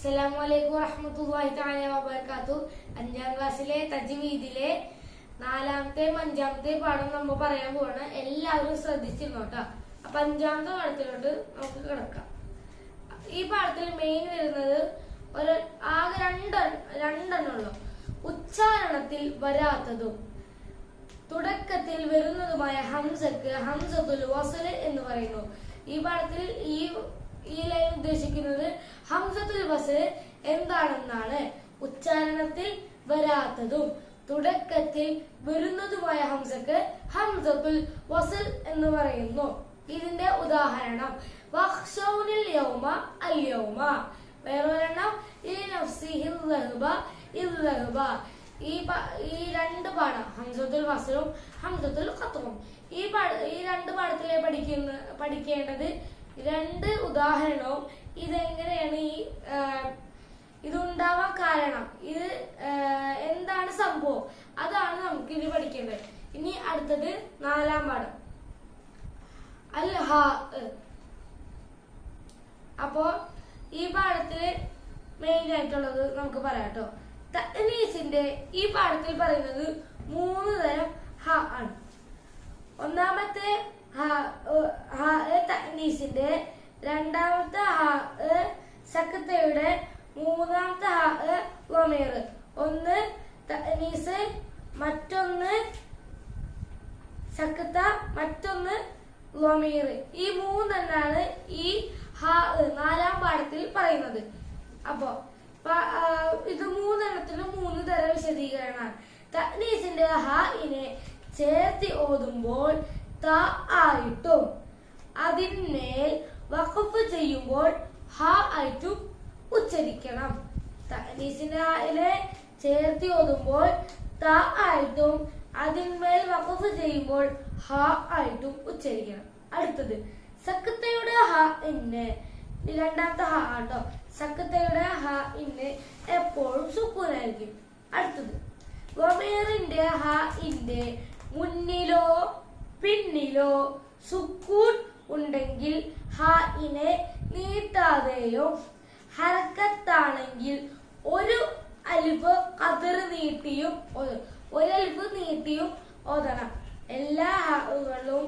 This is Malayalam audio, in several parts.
അസ്സലാമലൈക്കും വറഹമത്തല്ലാഹി തആല വബറകാതു അഞ്ചാം ക്ലാസ്സിലെ തജ്വീദിലെ നാലാമത്തെയും അഞ്ചാമത്തെയും പാഠം നമ്മൾ പറയാൻ പോവാണ്. എല്ലാവരും ശ്രദ്ധിച്ചിരുന്നു കേട്ടോ അപ്പൊ അഞ്ചാമത്തെ പാഠത്തിലോട്ട് നമുക്ക് കിടക്കാം. ഈ പാഠത്തിൽ മെയിൻ വരുന്നത് ഒരു ആകെ രണ്ട് രണ്ടെണ്ണുള്ളൂ ഉച്ചാരണത്തിൽ വരാത്തതും തുടക്കത്തിൽ വരുന്നതുമായ ഹംസക്ക് ഹംസത്തുൽ വസൽ എന്ന് പറയുന്നു. ഈ പാഠത്തിൽ ഈ ഈ ലൈൻ ഉദ്ദേശിക്കുന്നത് ഹംസത്തുൽ വസൽ എന്താണെന്നാണ്. ഉച്ചാരണത്തിൽ വരാത്തതും തുടക്കത്തിൽ വരുന്നതുമായ ഹംസക്ക് ഹംസത്തുൽ വസൽ എന്ന് പറയുന്നു. ഇതിന്റെ ഉദാഹരണം വഖ്ശൗനിൽ യൗമ അൽ യൗമ. വേറൊരെണ്ണം ഈ നഫ്സിഹിൽ ലഹബ ഇൽ ലഹബ. ഈ ഈ രണ്ട് പാഠം ഹംസത്തുൽ വസലും ഹംസത്തുൽ ഖത്റും. ഈ ഈ രണ്ട് പാഠത്തിലെ പഠിക്കുന്ന പഠിക്കേണ്ടത് രണ്ട് ഉദാഹരണവും ഇതെങ്ങനെയാണ് ഈ ഇതുണ്ടാവാൻ കാരണം? ഇത് എന്താണ് സംഭവം? അതാണ് നമുക്ക് ഇനി പഠിക്കേണ്ടത്. ഇനി അടുത്തത് നാലാം പാഠം. അൽ ഹാ അപ്പോ ഈ പാഠത്തിൽ മെയിൻ ആയിട്ടുള്ളത് നമുക്ക് പറയാം കേട്ടോ. തനീസിന്റെ ഈ പാഠത്തിൽ പറയുന്നത് മൂന്ന് തരം ഹ ആണ്. ഒന്നാമത്തെ ഹ ഹ ഏഹ്, തനീസിന്റെ രണ്ടാമത്തെ ഹ സക്കത്തയുടെ മൂന്നാമത്തെ ഹ ഏഹ്, ഒന്ന് തനീസ് മറ്റൊന്ന് സക്കത്ത മറ്റൊന്ന് ലമീർ ഈ മൂന്നെണ്ണാണ് ഈ ഹാ നാലാം പാഠത്തിൽ പറയുന്നത്. അപ്പോ ഇത് മൂന്നെണ്ണത്തിലും മൂന്ന് തരം വിശദീകരണമാണ്. തനീസിന്റെ ഹ ഇനെ ചേർത്തി ഓതുമ്പോൾ ത ആയിട്ടും അതിന്മേൽ വഖഫ് ചെയ്യുമ്പോൾ ഹ ആയിട്ടും ഉച്ചരിക്കണം. തനീസിന്റെ ചേർത്തി ഓതുമ്പോൾ ത ആയിട്ടും അതിന്മേൽ വഖഫ് ചെയ്യുമ്പോൾ ഹ ആയിട്ടും ഉച്ചരിക്കണം. അടുത്തത് സക്കത്തയുടെ ഹ ഇന്ന്. രണ്ടാമത്തെ ഹ ആട്ടോ സക്കത്തയുടെ ഹ ഇന്ന് എപ്പോഴും സുക്കൂനായിരിക്കും അടുത്തത് വമീറിന്റെ ഹ ഇന്റെ മുന്നിലോ പിന്നിലോ സുക്കൂൻ ഉണ്ടെങ്കിൽ ഹ ഇനെ നീട്ടാതെയോ. ഹരക്കത്താണെങ്കിൽ ഒരു അലിഫ് അതിർ നീട്ടിയും. ഒരു അലിഫ് നീട്ടിയും ഓതണം. എല്ലാ ഹകളും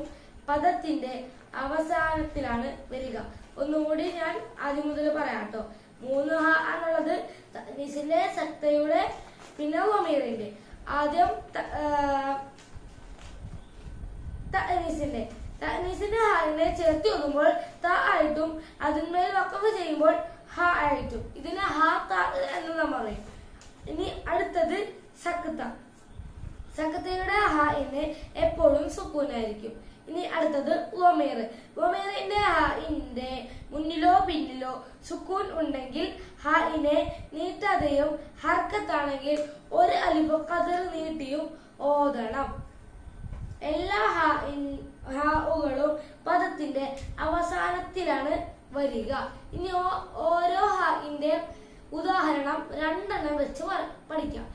പദത്തിന്റെ അവസാനത്തിലാണ് വരിക. ഒന്നുകൂടി ഞാൻ ആദ്യം മുതൽ പറയാം കേട്ടോ മൂന്ന് ഹ എന്നുള്ളത് നിസിന്റെ സക്തയുടെ പിന്നെ ഒമീറിന്റെ ആദ്യം ആ, തനീസിന്റെ ഹാലിനെ ചേർത്തി ഒതുമ്പോൾ ത ആയിട്ടും അതിന്മേൽ വക്കഫ് ചെയ്യുമ്പോൾ ഹ ആയിട്ടും. ഇതിനെ ഹ ത എന്ന് നമ്മൾ പറയും. ഇനി അടുത്തത് സക്കത്ത സക്കത്തയുടെ ഹ ഇന്ന് എപ്പോഴും സുക്കൂനായിരിക്കും. ഇനി അടുത്തത് ലൊമേർ ലൊമേറിന്റെ ഹ ഇന്റെ മുന്നിലോ പിന്നിലോ സുക്കൂൻ ഉണ്ടെങ്കിൽ ഹ ഇനെ നീട്ടാതെയും ഹർക്കത്താണെങ്കിൽ ഒരു അലിപ്പ് കതിർ നീട്ടിയും ഓതണം. എല്ലാ ഹ- ഇൻ- ഹാഉകളും പദത്തിന്റെ അവസാനത്തിലാണ് വരിക. ഇനി ഓരോ ഹാഇന്റെ ഉദാഹരണം രണ്ടെണ്ണം വെച്ച് പഠിക്കാം.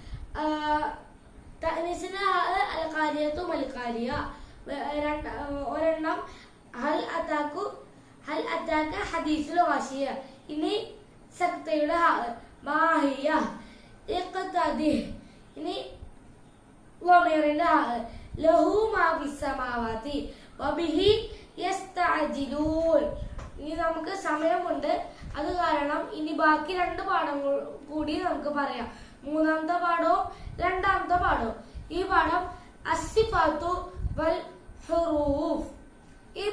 വേ- രണ്ട് ഒരെണ്ണം ഹൽ അത്താക്കു ഹൽ അത്താക്ക് ഹദീസുൽ വാശിയ. ഇനി സക്തയുടെ മാഹിയ. ഇനി ലഹു മാ ഫിസ്സമാവാതി വബിഹി യസ്തഅജിലൂൻ ഇനി നമുക്ക് സമയമുണ്ട്. അത് കാരണം ഇനി ബാക്കി രണ്ട് പാഠം കൂടി നമുക്ക് പറയാം. മൂന്നാമത്തെ പാഠവും രണ്ടാമത്തെ പാഠവും. ഈ പാഠം അസിഫാത്തു വൽ ഹുറൂഫ്. ഈ